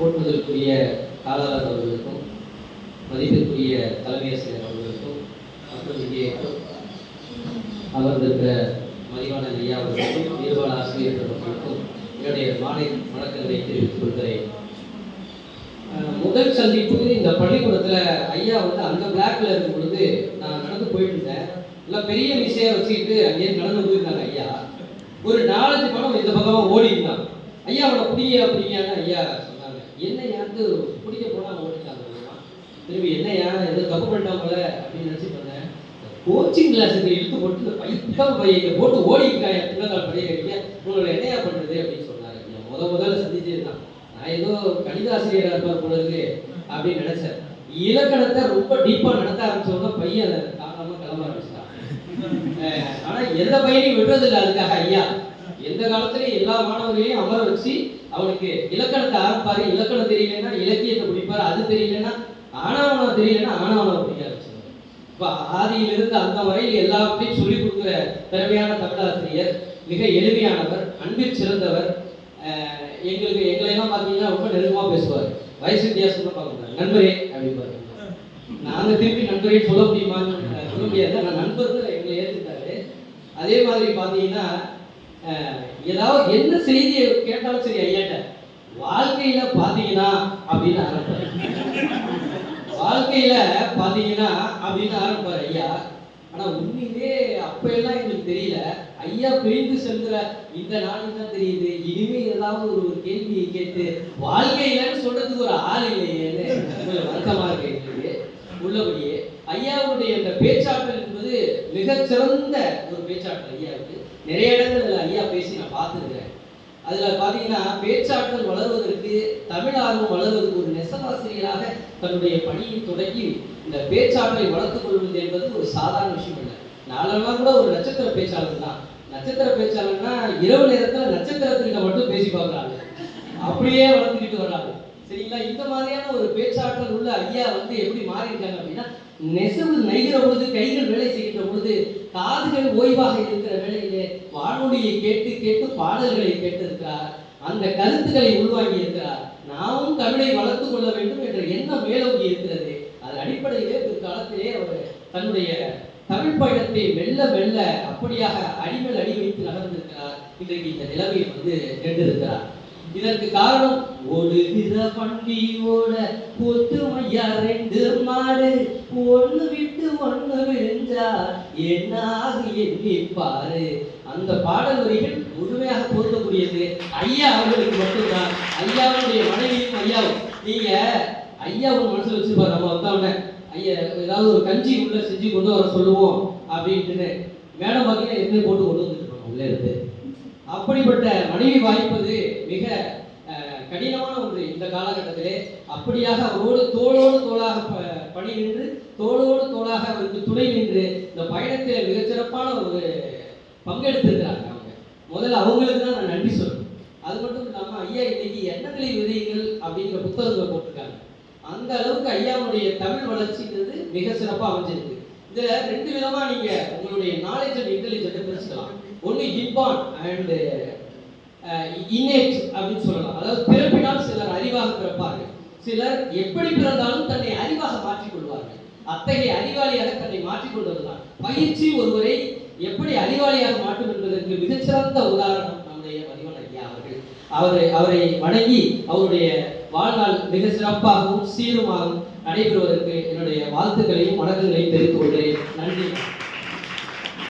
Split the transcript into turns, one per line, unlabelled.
போற்றுதலுக்குரிய காலாளர் அவர்களுக்கும் மதிப்பிற்குரிய தலைமையாசிரியர் அவர்களுக்கும் மற்றும் இங்கே அமர்ந்திருக்கிற மதிவான ஐயா அவர்களுக்கும் நிர்வாக ஆசிரியர் அவர்களுக்கும் என்னுடைய மாலை வணக்கங்களை தெரிவித்துக் கொள்கிறேன். முதல் சந்திப்பு இந்த பள்ளிக்கூடத்தில் ஐயா வந்து அந்த பிளாக்ல இருக்கும் பொழுது நான் நடந்து போயிட்டு இருந்தேன். எல்லாம் பெரிய விஷயம் வச்சுக்கிட்டு அங்கேயே நடந்து போயிருந்தாங்க ஐயா. ஒரு நாலஞ்சு படம் இந்த பக்கமாக ஓடி இருந்தான் ஐயா அவனை புரிய அப்படிங்கன்னு ஐயா என்ன யாருக்கு பிடிக்க போனா அவன் ஓடிட்டாங்க திரும்பி திரும்பி என்னையா ஏதோ தப்பு போல அப்படின்னு நினைச்சிட்டு கோச்சிங் கிளாஸுக்கு இழுத்து போட்டு இந்த பையன் பையங்க போட்டு ஓடிக்கிறாங்க பிள்ளைங்கள் படிய கட்டிக்க உங்களோட என்னையா பண்ணுறது அப்படின்னு சொன்னாரு. ஐயா முத முதல்ல சந்திச்சது தான். நான் ஏதோ கணித ஆசிரியராக இருப்பார் போல இருக்கு அப்படின்னு நினைச்சேன். இலக்கணத்தை ரொம்ப டீப்பாக நடத்த ஆரம்பிச்ச பையன் அதை காணாம கிளம்ப ஆரம்பிச்சிட்டான். ஆனால் எந்த பையனையும் விடுறதில்லை அதுக்காக ஐயா. எந்த காலத்துலையும் எல்லா மாணவர்களையும் அமர வச்சு அவனுக்கு இலக்கணத்தை ஆரம்பாரு. இலக்கணம் தெரியலன்னா இலக்கியத்தை பிடிப்பாரு அது தெரியலன்னா ஆனாவனம் தெரியலன்னா ஆனாவனம் பிடிக்க ஆரம்பிச்சிருவாரு இப்ப ஆதியிலிருந்து அந்த வரையில் எல்லாத்தையும் சொல்லிக் கொடுக்குற திறமையான தமிழாசிரியர் மிக எளிமையானவர் அன்பில் சிறந்தவர் எங்களுக்கு எங்களை எல்லாம் பார்த்தீங்கன்னா ரொம்ப நெருக்கமா பேசுவார். வயசு வித்தியாசம் தான் பார்க்க நண்பரே அப்படிம்பாரு நாங்க திருப்பி நண்பரே சொல்ல முடியுமான்னு சொல்ல முடியாது. நான் நண்பர்கள் எங்களை ஏற்றுக்கிட்டாரு அதே மாதிரி பார்த்தீங்கன்னா ஏதாவது என்ன செய்தியை கேட்டாலும் சரி ஐயாட்ட வாழ்க்கையில பாத்தீங்கன்னா அப்படின்னு ஆரம்பிப்பாரு. வாழ்க்கையில பாத்தீங்கன்னா அப்படின்னு ஆரம்பிப்பாரு ஐயா. ஆனா உண்மையிலே அப்ப எல்லாம் எங்களுக்கு தெரியல. ஐயா பிரிந்து சென்ற இந்த நாளும் தான் தெரியுது இனிமே ஏதாவது ஒரு ஒரு கேள்வியை கேட்டு வாழ்க்கையிலன்னு சொல்றதுக்கு ஒரு ஆள் இல்லையேன்னு கொஞ்சம் வருத்தமா இருக்கு எங்களுக்கு உள்ளபடியே ஐயாவுடைய இந்த பேச்சாற்றல் என்பது மிகச்சிறந்த ஒரு பேச்சாற்றல் ஐயாவுக்கு. நிறைய இடங்கள் பேசி நான் பார்த்துருக்கிறேன். அதில் பார்த்தீங்கன்னா பேச்சாற்றல் வளர்வதற்கு தமிழ் ஆர்வம் வளர்வதற்கு ஒரு நெசவாசிரியராக தன்னுடைய பணியை தொடங்கி இந்த பேச்சாற்றலை வளர்த்துக் கொள்வது என்பது ஒரு சாதாரண விஷயம் இல்லை நாளெல்லாம் கூட ஒரு நட்சத்திர பேச்சாளர் தான். நட்சத்திர பேச்சாளர்னா இரவு நேரத்தில் நட்சத்திரத்துக்கிட்ட மட்டும் பேசி பார்க்கறாங்க. அப்படியே வளர்த்துக்கிட்டு இந்த மாதிரியான ஒரு பேச்சாற்றல் உள்ள ஐயா வந்து எப்படி மாறியிருக்காங்க அப்படின்னா நெசவு நெய்கிற பொழுது கைகள் வேலை செய்கின்ற பொழுது காதுகள் ஓய்வாக இருக்கிற வேலையிலே வானொலியை கேட்டு கேட்டு பாடல்களை கேட்டிருக்கிறார். அந்த கருத்துக்களை உள்வாங்கி இருக்கிறார். நாமும் தமிழை வளர்த்து கொள்ள வேண்டும் என்ற எண்ணம் மேலோங்கி இருக்கிறது. அது அடிப்படையிலே பிற்காலத்திலே அவர் தன்னுடைய தமிழ் பயணத்தை மெல்ல மெல்ல அப்படியாக அடிமல் அடி வைத்து நகர்ந்திருக்கிறார். இன்றைக்கு இந்த நிலைமையை வந்து கண்டிருக்கிறார் இதற்கு காரணம் ஓடுகிற வண்டி ஓட ஒத்துமையா ரெண்டு மாடு. ஒண்ணு விட்டு ஒண்ணு விழுந்தா என்னாக எண்ணி பாரு. அந்த பாடல் வரிகள் முழுமையாக பொருந்தக்கூடியது. ஐயா அவர்களுக்கு மட்டும்தான். ஐயாவுடைய மனைவியும் ஐயாவும். நீங்க ஐயா ஒரு மனசுல வச்சிருப்பாரு நம்ம வந்தவன ஐயா ஏதாவது ஒரு கஞ்சி உள்ள செஞ்சு கொண்டு வர சொல்லுவோம் அப்படின்ட்டுன்னு. மேடம் பார்த்தீங்கன்னா என்ன போட்டு கொண்டு வந்துட்டு இருப்பாங்க உள்ளே இருந்து. அப்படிப்பட்ட மனைவி வாய்ப்பது மிக கடினமான ஒன்று இந்த காலகட்டத்திலே. அப்படியாக அவரோடு தோளோடு தோளாக ப- பணி நின்று தோளோடு தோளாக அவருக்கு துணை நின்று இந்த பயணத்தில் மிகச்சிறப்பான ஒரு பங்கெடுத்திருக்கிறாங்க அவங்க. முதல்ல அவங்களுக்கு தான் நான் நன்றி சொல்லணும். அது மட்டும் இல்லாமல் ஐயா இன்னைக்கு எண்ணங்களை விதைகள் அப்படிங்கிற புத்தகங்களை போட்டிருக்காங்க. அந்த அளவுக்கு ஐயாவுடைய தமிழ் வளர்ச்சிங்கிறது மிக சிறப்பாக அமைஞ்சிருக்கு. இதுல ரெண்டு விதமா நீங்க உங்களுடைய நாலேஜ் அண்ட் இன்டெலிஜென்ட் பிரிச்சுக்கலாம் ஒன்று இன்பான் அண்ட் இன்னேட் அப்படின்னு சொல்லலாம். அதாவது பிறப்பினால் சிலர் அறிவாக பிறப்பார்கள். சிலர் எப்படி பிறந்தாலும் தன்னை அறிவாக மாற்றிக் கொள்வார்கள். அத்தகைய அறிவாளியாக தன்னை மாற்றிக் கொள்வதுதான். பயிற்சி ஒருவரை எப்படி அறிவாளியாக மாற்றும் என்பதற்கு மிகச்சிறந்த உதாரணம் நம்முடைய மதிவன் ஐயா அவர்கள். அவரை அவரை வணங்கி அவருடைய வாழ்நாள் மிக சிறப்பாகவும் சீருமாகவும் நடைபெறுவதற்கு என்னுடைய வாழ்த்துக்களையும் வணக்கங்களையும் தெரிவித்துக் கொள்கிறேன். நன்றி.